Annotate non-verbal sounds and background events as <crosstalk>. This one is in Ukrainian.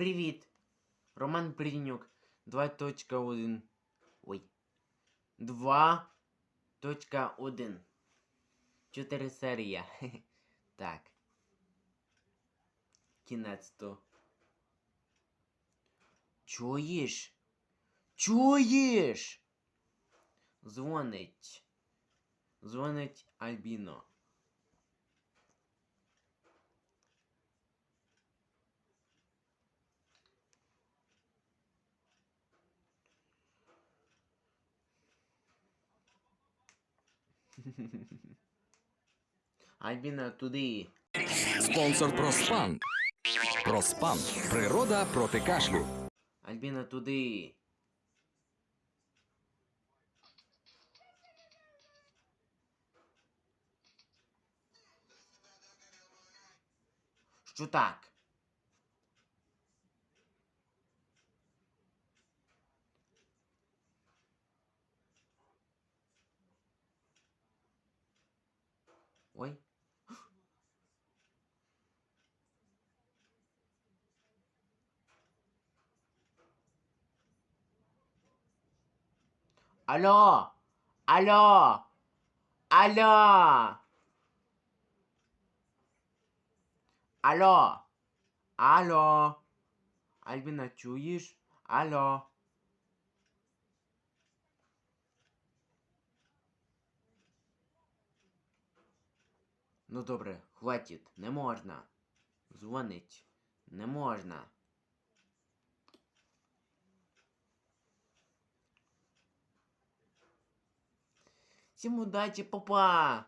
Привіт! Роман Прийнюк 2.1. Ой. 2.1. Чотири серія. <laughs> Так. Кінець то. Чуєш? Чуєш? Дзвонить. Дзвонить Альбіно. Альбіна, туди. Спонсор Проспан. Проспан. Природа проти кашлю. Альбіна, туди. Що так? Ой. Алло! Алло! Алло! Алло! Алло! Альбіна, чуєш? Алло! Ну добре, хватить, не можна. Дзвонить. Не можна. Всім удачі, папа!